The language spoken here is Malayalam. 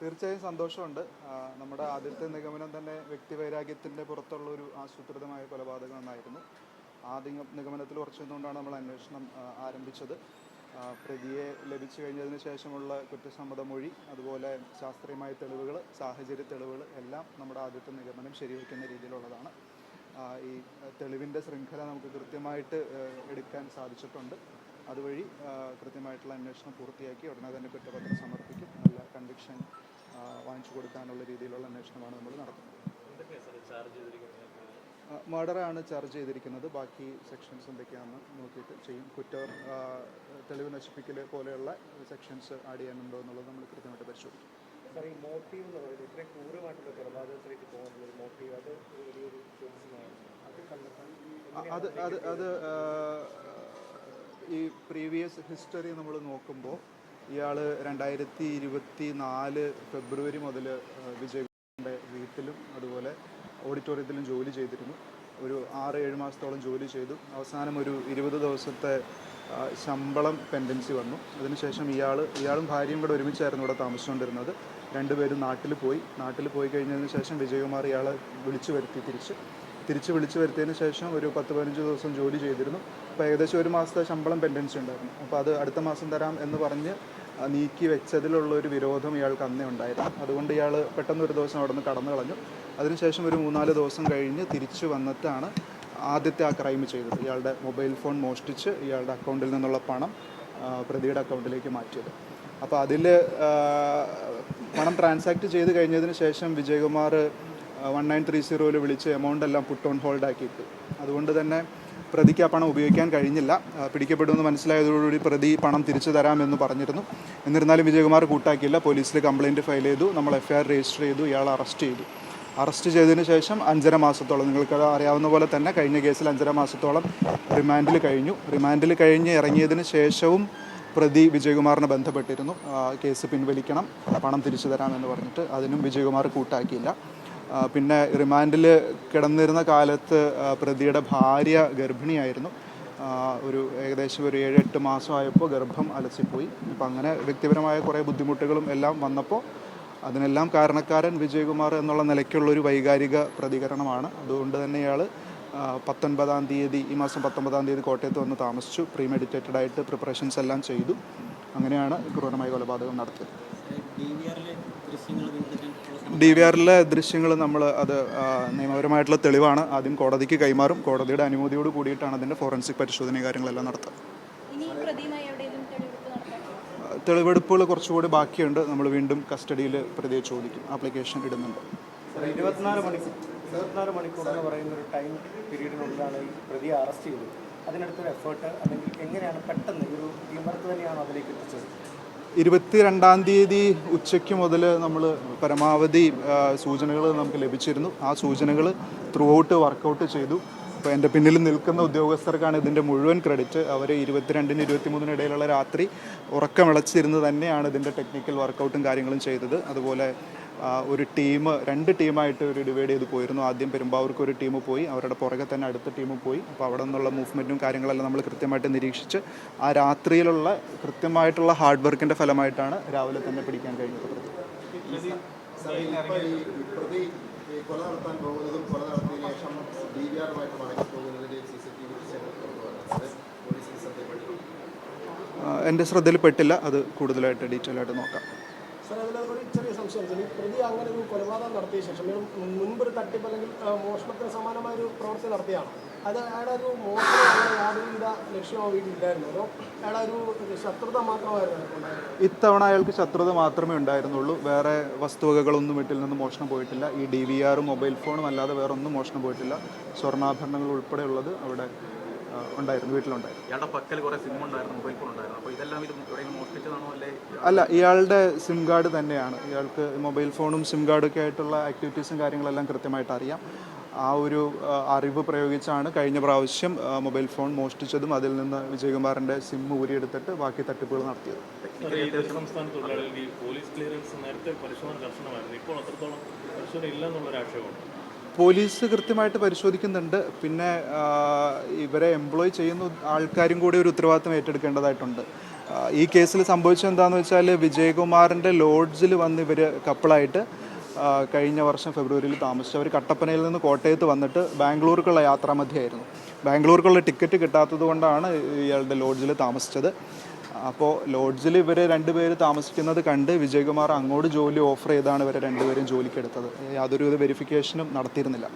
തീർച്ചയായും സന്തോഷമുണ്ട്. നമ്മുടെ ആദ്യത്തെ നിഗമനം തന്നെ വ്യക്തിവൈരാഗ്യത്തിന്റെ പുറത്തുള്ള ഒരു ആസൂത്രിതമായ കൊലപാതകം എന്നായിരുന്നു ആ നിഗമനത്തിൽ ഉറച്ചു നിന്നുകൊണ്ടാണ് നമ്മൾ അന്വേഷണം ആരംഭിച്ചത്. പ്രതിയെ ലഭിച്ചു കഴിഞ്ഞതിന് ശേഷമുള്ള കുറ്റസമ്മത മൊഴി അതുപോലെ ശാസ്ത്രീയമായ തെളിവുകൾ സാഹചര്യ തെളിവുകൾ എല്ലാം നമ്മുടെ ആദ്യത്തെ നിഗമനം ശരിവയ്ക്കുന്ന രീതിയിലുള്ളതാണ്. ഈ തെളിവിന്റെ ശൃംഖല നമുക്ക് കൃത്യമായിട്ട് എടുക്കാൻ സാധിച്ചിട്ടുണ്ട്. അതുവഴി കൃത്യമായിട്ടുള്ള അന്വേഷണം പൂർത്തിയാക്കി ഉടനെ തന്നെ കുറ്റപത്രം സമർപ്പിക്കും. നല്ല കൺവിക്ഷൻ വാങ്ങിച്ചു കൊടുക്കാനുള്ള രീതിയിലുള്ള അന്വേഷണമാണ് നമ്മൾ നടത്തുന്നത്. മർഡറാണ് ചാർജ് ചെയ്തിരിക്കുന്നത്. ബാക്കി സെക്ഷൻസ് എന്തൊക്കെയാണെന്ന് നോക്കിയിട്ട് ചെയ്യും. കുറ്റ തെളിവ് നശിപ്പിക്കൽ പോലെയുള്ള സെക്ഷൻസ് ആഡ് ചെയ്യാനുണ്ടോ എന്നുള്ളത് നമ്മൾ കൃത്യമായിട്ട് പരിശോധിക്കും. സാർ ഈ മോട്ടീവ് എന്ന് പറയുന്നത് ഇത്രയും ക്രൂരമായിട്ടുള്ള കൊലപാതകത്തിലേക്ക് പോകാനുള്ള ഒരു മോട്ടീവ് അത് ഒരു വലിയൊരു ചോദ്യമാണ്? അത് കണ്ടെത്താൻ അത് അത് അത് ഈ പ്രീവിയസ് ഹിസ്റ്ററി നമ്മൾ നോക്കുമ്പോൾ ഇയാൾ രണ്ടായിരത്തി ഇരുപത്തി നാല് ഫെബ്രുവരി മുതൽ വിജയകുമാറിന്റെ വീട്ടിലും അതുപോലെ ഓഡിറ്റോറിയത്തിലും ജോലി ചെയ്തിരുന്നു. ഒരു ആറ് ഏഴ് മാസത്തോളം ജോലി ചെയ്തു. അവസാനം ഒരു ഇരുപത് ദിവസത്തെ ശമ്പളം പെൻഡൻസി വന്നു. അതിനുശേഷം ഇയാൾ ഇയാളും ഭാര്യയും കൂടെ ഒരുമിച്ചായിരുന്നു ഇവിടെ താമസിച്ചുകൊണ്ടിരുന്നത്. രണ്ടുപേരും നാട്ടിൽ പോയി. നാട്ടിൽ പോയി കഴിഞ്ഞതിന് ശേഷം വിജയകുമാർ ഇയാളെ വിളിച്ചു വരുത്തി തിരിച്ച്. തിരിച്ച് വിളിച്ചു വരുത്തിയതിന് ശേഷം ഒരു പത്ത് പതിനഞ്ച് ദിവസം ജോലി ചെയ്തിരുന്നു. അപ്പോൾ ഏകദേശം ഒരു മാസത്തെ ശമ്പളം പെൻഡൻസി ഉണ്ടായിരുന്നു. അപ്പോൾ അത് അടുത്ത മാസം തരാം എന്ന് പറഞ്ഞ് നീക്കി വെച്ചതിലുള്ള ഒരു വിരോധം ഇയാൾക്ക് അന്നേ ഉണ്ടായിരുന്നു. അതുകൊണ്ട് ഇയാൾ പെട്ടെന്ന് ഒരു ദിവസം അവിടെ നിന്ന് കടന്നു കളഞ്ഞു. അതിനുശേഷം ഒരു മൂന്നാൽ ദിവസം കഴിഞ്ഞ് തിരിച്ചു വന്നിട്ടാണ് ആദ്യത്തെ ആ ക്രൈം ചെയ്തത്. ഇയാളുടെ മൊബൈൽ ഫോൺ മോഷ്ടിച്ച് ഇയാളുടെ അക്കൗണ്ടിൽ നിന്നുള്ള പണം പ്രതിയുടെ അക്കൗണ്ടിലേക്ക് മാറ്റിയത്. അപ്പോൾ അതിൽ പണം ട്രാൻസാക്ട് ചെയ്ത് കഴിഞ്ഞതിന് ശേഷം വിജയകുമാർ വൺ നയൻ ത്രീ സീറോയിൽ വിളിച്ച് എമൗണ്ട് എല്ലാം പുട്ട് ഓൺ ഹോൾഡ് ആക്കിയിട്ടു. അതുകൊണ്ട് തന്നെ പ്രതിക്ക് ആ പണം ഉപയോഗിക്കാൻ കഴിഞ്ഞില്ല. പിടിക്കപ്പെടുമെന്ന് മനസ്സിലായതോടുകൂടി പ്രതി പണം തിരിച്ചു തരാമെന്ന് പറഞ്ഞിരുന്നു. എന്നിരുന്നാലും വിജയകുമാർ കൂട്ടാക്കിയില്ല. പോലീസിൽ കംപ്ലയിന്റ് ഫയൽ ചെയ്തു. നമ്മൾ എഫ് ഐ ആർ രജിസ്റ്റർ ചെയ്തു. ഇയാൾ അറസ്റ്റ് ചെയ്തു. അറസ്റ്റ് ചെയ്തതിന് ശേഷം അഞ്ചര മാസത്തോളം നിങ്ങൾക്ക് അറിയാവുന്ന പോലെ തന്നെ കഴിഞ്ഞ കേസിൽ അഞ്ചര മാസത്തോളം റിമാൻഡിൽ കഴിഞ്ഞു. റിമാൻഡിൽ കഴിഞ്ഞ് ഇറങ്ങിയതിന് ശേഷവും പ്രതി വിജയകുമാറിനെ ബന്ധപ്പെട്ടിരുന്നു. കേസ് പിൻവലിക്കണം. പണം തിരിച്ചു തരാമെന്ന് പറഞ്ഞിട്ട് അതിനും വിജയകുമാർ കൂട്ടാക്കിയില്ല. പിന്നെ റിമാൻഡിൽ കിടന്നിരുന്ന കാലത്ത് പ്രതിയുടെ ഭാര്യ ഗർഭിണിയായിരുന്നു. ഒരു ഏകദേശം ഒരു ഏഴ് എട്ട് മാസമായപ്പോൾ ഗർഭം അലസിപ്പോയി. അപ്പം അങ്ങനെ വ്യക്തിപരമായ കുറേ ബുദ്ധിമുട്ടുകളും എല്ലാം വന്നപ്പോൾ അതിനെല്ലാം കാരണക്കാരൻ വിജയകുമാർ എന്നുള്ള നിലയ്ക്കുള്ള ഒരു വൈകാരിക പ്രതികരണമാണ്. അതുകൊണ്ട് തന്നെ ഇയാൾ പത്തൊൻപതാം തീയതി ഈ മാസം പത്തൊമ്പതാം തീയതി കോട്ടയത്ത് വന്ന് താമസിച്ചു. പ്രീ മെഡിറ്റേറ്റഡ് ആയിട്ട് പ്രിപ്പറേഷൻസ് എല്ലാം ചെയ്തു. അങ്ങനെയാണ് ക്രൂരമായ കൊലപാതകം നടത്തിയത്. ഡി വി ആറിലെ ദൃശ്യങ്ങൾ നമ്മൾ അത് നിയമപരമായിട്ടുള്ള തെളിവാണ്. ആദ്യം കോടതിക്ക് കൈമാറും. കോടതിയുടെ അനുമതിയോട് കൂടിയിട്ടാണ് അതിന്റെ ഫോറൻസിക് പരിശോധന കാര്യങ്ങളെല്ലാം നടത്തുക. തെളിവെടുപ്പുകൾ കുറച്ചുകൂടി ബാക്കിയുണ്ട്. നമ്മൾ വീണ്ടും കസ്റ്റഡിയിൽ പ്രതിയെ ചോദിക്കും. ആപ്ലിക്കേഷൻ ഇടുന്നുണ്ട്. ഇരുപത്തിനാല് മണിക്കൂർ ഇരുപത്തിനാല് മണിക്കൂർ എന്ന് പറയുന്ന ഒരു ടൈം പീരീഡിനുള്ളിലാണ് ഈ പ്രതിയെ അറസ്റ്റ് ചെയ്തത്. അതിനടുത്തൊരു എഫേർട്ട് അല്ലെങ്കിൽ എങ്ങനെയാണ് പെട്ടെന്ന് ഒരു ടീം വർക്ക് തന്നെയാണ് അതിലേക്ക് എത്തിച്ചത്? ഇരുപത്തിരണ്ടാം തീയതി ഉച്ചയ്ക്ക് മുതൽ നമ്മൾ പരമാവധി സൂചനകൾ നമുക്ക് ലഭിച്ചിരുന്നു. ആ സൂചനകൾ ത്രൂ ഔട്ട് വർക്കൗട്ട് ചെയ്തു. അപ്പോൾ എന്റെ പിന്നിൽ നിൽക്കുന്ന ഉദ്യോഗസ്ഥർക്കാണ് ഇതിന്റെ മുഴുവൻ ക്രെഡിറ്റ് അവർ ഇരുപത്തിരണ്ടിന് ഇരുപത്തിമൂന്നിന് ഇടയിലുള്ള രാത്രി ഉറക്കമിളച്ചിരുന്ന് തന്നെയാണ് ഇതിന്റെ ടെക്നിക്കൽ വർക്കൗട്ടും കാര്യങ്ങളും ചെയ്തത്. അതുപോലെ ഒരു ടീം രണ്ട് ടീമായിട്ട് ഒരു ഡിവൈഡ് ചെയ്ത് പോയിരുന്നു. ആദ്യം പെരുമ്പാവൂർക്ക് ഒരു ടീം പോയി അവരുടെ പുറകെ തന്നെ അടുത്ത ടീം പോയി. അപ്പോൾ അവിടെ നിന്നുള്ള മൂവ്മെന്റും കാര്യങ്ങളെല്ലാം നമ്മൾ കൃത്യമായിട്ട് നിരീക്ഷിച്ച് ആ രാത്രിയിലുള്ള കൃത്യമായിട്ടുള്ള ഹാർഡ് വർക്കിന്റെ ഫലമായിട്ടാണ് രാവിലെ തന്നെ പിടിക്കാൻ കഴിഞ്ഞത്. പ്രതി കൊല നടത്താൻ എന്റെ ശ്രദ്ധയിൽപ്പെട്ടില്ല. അത് കൂടുതലായിട്ട് ഡീറ്റെയിൽ ആയിട്ട് നോക്കാം. ചെറിയ സംശയം പ്രതി അങ്ങനെ ഒരു കൊലപാതകം നടത്തിയ ശേഷം മുൻപ് മുൻപൊരു തട്ടിപ്പ് അല്ലെങ്കിൽ മോഷണത്തിന് സമാനമായ ഒരു പ്രവൃത്തി നടത്തിയാണ്? അത് അയാളെ ഒരു മോഷണം യാതൊരുവിധ ലക്ഷ്യമോ വീട്ടിലില്ലായിരുന്നു. അതോ അയാളെ ഒരു ശത്രുത മാത്രമായിരുന്നു ഇത്തവണ അയാൾക്ക് ശത്രുത മാത്രമേ ഉണ്ടായിരുന്നുള്ളൂ. വേറെ വസ്തുവകകളൊന്നും വീട്ടിൽ നിന്ന് മോഷണം പോയിട്ടില്ല. ഈ ഡി വി ആറും മൊബൈൽ ഫോണും അല്ലാതെ വേറെ ഒന്നും മോഷണം പോയിട്ടില്ല. സ്വർണാഭരണങ്ങൾ ഉൾപ്പെടെയുള്ളത് അവിടെ ഉണ്ടായിരുന്നു വീട്ടിലുണ്ടായിരുന്നു. ഇയാളുടെ പക്കൽ കുറെ സിം ഉണ്ടായിരുന്നു മൊബൈൽ ഫോൺ ഉണ്ടായിരുന്നു. അപ്പോൾ ഇതെല്ലാം ഇത് എവിടെയെങ്കിലും മോഷ്ടിച്ചതാണോ അല്ലേ? അല്ല ഇയാളുടെ സിം കാർഡ് തന്നെയാണ്. ഇയാൾക്ക് മൊബൈൽ ഫോണും സിം കാർഡൊക്കെ ആയിട്ടുള്ള ആക്ടിവിറ്റീസും കാര്യങ്ങളെല്ലാം കൃത്യമായിട്ട് അറിയാം. ആ ഒരു ആ, അറിവ് പ്രയോഗിച്ചാണ് കഴിഞ്ഞ പ്രാവശ്യം മൊബൈൽ ഫോൺ മോഷ്ടിച്ചതും അതിൽ നിന്ന് വിജയകുമാറിന്റെ സിം ഊരിയെടുത്തിട്ട് ബാക്കി തട്ടിപ്പുകൾ നടത്തിയത്. പോലീസ് ക്ലിയറൻസ് നേരത്തെ പരിശോധന കർശനമായിരുന്നു. ഇപ്പോൾ അത്രത്തോളം പരിശോധന ഇല്ല എന്നുള്ളൊരു ആക്ഷേപമുണ്ട്. പോലീസ് കൃത്യമായിട്ട് പരിശോധിക്കുന്നുണ്ട്. പിന്നെ ഇവരെ എംപ്ലോയ് ചെയ്യുന്ന ആൾക്കാരും കൂടി ഒരു ഉത്തരവാദിത്തം ഏറ്റെടുക്കേണ്ടതായിട്ടുണ്ട്. ഈ കേസിൽ സംഭവിച്ചത് എന്താണെന്ന് വെച്ചാൽ വിജയകുമാറിന്റെ ലോഡ്ജിൽ വന്ന് ഇവർ കപ്പിളായിട്ട് കഴിഞ്ഞ വർഷം ഫെബ്രുവരിയിൽ താമസിച്ചു. അവർ കട്ടപ്പനയിൽ നിന്ന് കോട്ടയത്ത് വന്നിട്ട് ബാംഗ്ലൂർക്കുള്ള യാത്രാമധ്യമായിരുന്നു ബാംഗ്ലൂർക്കുള്ള ടിക്കറ്റ് കിട്ടാത്തത് കൊണ്ടാണ് ഇയാളുടെ ലോഡ്ജിൽ താമസിച്ചത്. അപ്പോൾ ലോഡ്ജിൽ ഇവർ രണ്ടുപേര് താമസിക്കുന്നത് കണ്ട് വിജയകുമാർ അങ്ങോട്ട് ജോലി ഓഫർ ചെയ്താണ് ഇവരെ രണ്ടുപേരും ജോലിക്ക് എടുത്തത് യാതൊരുവിധ വെരിഫിക്കേഷനും നടത്തിയിരുന്നില്ല.